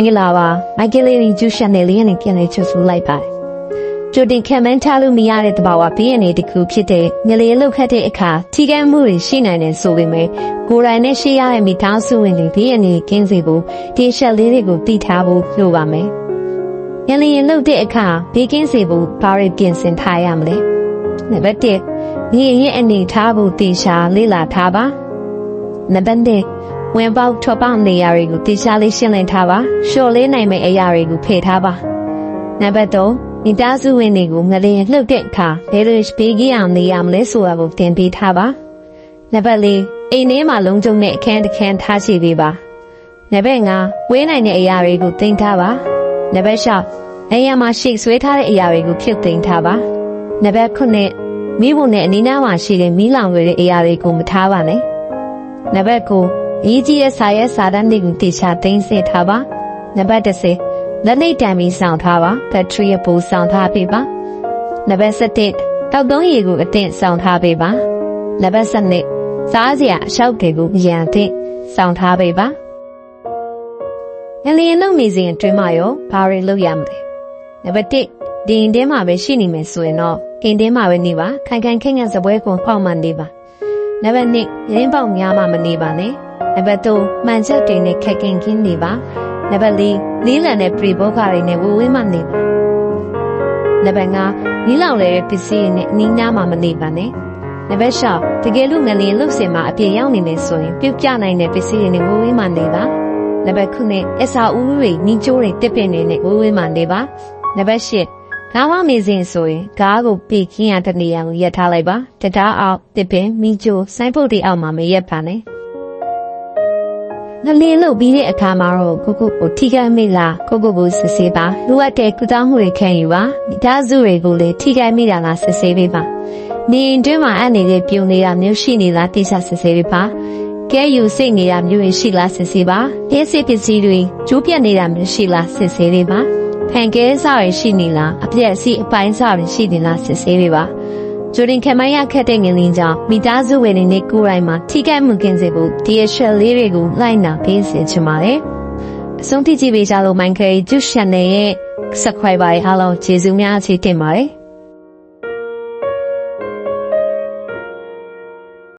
မင်္ဂလာပါမိုက်ကယ်လေးရီဂျူးရှန်နယ်လေးနဲ့ပြန်လည်ချစ်ဆိုလိုက်ပါတယ်ကြိုတင်ခံမှန်းထားလို့မရတဲ့တဘာဝဘေးရနေတစ်ခုဖြစ်တဲ့ငလေလုတ်ခတ်တဲ့အခါထိကမ်းမှုတွေရှိနိုင်တယ်ဆိုပေမဲ့ကိုယ်တိုင်နဲ့ရှိရတဲ့မိသားစုဝင်တွေဘေးရနေကင်းစေဖို့ဒီရှက်လေးတွေကိုတည်ထားဖို့လိုပါမယ်ငလေလုတ်တဲ့အခါဘေးကင်းစေဖို့ဘာတွေပြင်ဆင်ထားရမလဲနံပါတ်1ဒီရဲ့အနေထားဖို့တည်ရှာလေ့လာထားပါနံပါတ်2 ဝင်ပေါက်ထွက်ပေါက်နေရာတွေကိုတည်ရှာလေးရှင်းလင်းထားပါလျှော်လေးနိုင်မယ့်အရာတွေကိုဖယ်ထားပါနံပါတ်3မိသားစုဝင်တွေကိုငလျင်လှုပ်တဲ့အခါဘယ်လိုဘေးကင်းအောင်နေရမလဲဆိုတာကိုသင်ပေးထားပါနံပါတ်4အိမ်ထဲမှာလုံးကျုံတဲ့အခန်းတစ်ခန်းထားရှိပေးပါနံပါတ်5ဝေးနိုင်တဲ့အရာတွေကိုတင်ထားပါနံပါတ်6နေရာမှာရှိဆွဲထားတဲ့အရာတွေကိုဖြုတ်သိမ်းထားပါနံပါတ်9မိဖို့နဲ့အနီးနားမှာရှိတဲ့မီးလောင်တွေတဲ့အရာတွေကိုမထားပါနဲ့နံပါတ်9 အရေးကြီးတဲ့စာရဲစာတမ်းတွေကိုတေချာသိမ်းဆည်းထားပါနံပါတ်10လက်နေတံပြီးဆောင်ထားပါဘက်ထရီအပူဆောင်ထားပေးပါနံပါတ်7တောက်သုံးရေကိုအသင့်ဆောင်ထားပေးပါနံပါတ်7စားစရာအလျှောက်တွေကိုအရန်အသင့်ဆောင်ထားပေးပါငလျင်လုံးနေစဉ်အတွင်းမှာရောဘာတွေလုပ်ရမလဲနံပါတ်1ဒီရင်ထဲမှာပဲရှိနေမယ်ဆိုရင်တော့အိမ်ထဲမှာပဲနေပါခိုင်ခိုင်ခန့်ခန့်စပွဲကွန်ဖောက်မှနေပါနံပါတ်2ရင်းပေါက်များမှမနေပါနဲ့ နံပါတ်3မှန်ချက်တွေနဲ့ခက်ခင်ခင်းနေပါနံပါတ်4လေးလံတဲ့ပရိဘောဂတွေနဲ့ဝဝင်းမှနေပါနံပါတ်5နီးလောင်တဲ့ပစ္စည်းတွေနဲ့အနီးနားမှမနေပါနဲ့နံပါတ်6တကယ်လို့ငလျင်လှုပ်စင်မှာအပြည့်ရောက်နေနေဆိုရင်ပြုတ်ပြနိုင်တဲ့ပစ္စည်းတွေနဲ့ဝဝင်းမှနေပါနံပါတ်9အစာဦးတွေနီးကျိုးတွေတစ်ပင်တွေနဲ့ဝဝင်းမှနေပါနံပါတ်10ကားမောင်းနေစဉ်ဆိုရင်ကားကိုပြေခင်းရတဲ့နေရာကိုရက်ထားလိုက်ပါတံတားအောင်တစ်ပင်မိကျိုးစိုင်းပုတ်တွေအောက်မှာမရက်ပါနဲ့ ငလင်းလို့ပြီးတဲ့အခါမှာတော့ကိုကိုကိုထိခိုက်မိလားကိုကိုကိုစစ်ဆေးပါလိုအပ်တဲ့ကုသမှုတွေခံယူပါမိသားစုတွေကိုလည်းထိခိုက်မိတာလားစစ်ဆေးပေးပါနေရင်တွင်းမှာအနေတဲ့ပြုံနေတာမျိုးရှိနေလားတိကျစစ်ဆေးပေးပါကဲယူစိတ်နေတာမျိုးရင်ရှိလားစစ်ဆေးပါအေးစစ်ပစ္စည်းတွေကျိုးပြတ်နေတာမျိုးရှိလားစစ်ဆေးပေးပါဖန်ကဲစားရရှိနေလားအပြည့်အစည်းအပိုင်းစားရရှိနေလားစစ်ဆေးပေးပါ ဂျိုဒင်ခမိုင်းရခက်တဲ့ငလင်းကြောင့်မိသားစုဝင်တွေနဲ့ကိုယ်တိုင်မှာထိခိုက်မှုကင်းစေဖို့ဒီအချက်လေးတွေကိုလိုက်နာပေးစေချင်ပါတယ်အဆုံးထိကြည့်ပေးကြလို့မိုင်းခဲဂျူးရှန်နယ်ရဲ့ subscriber အားလုံးကျေးဇူးများချီးတင်ပါတယ်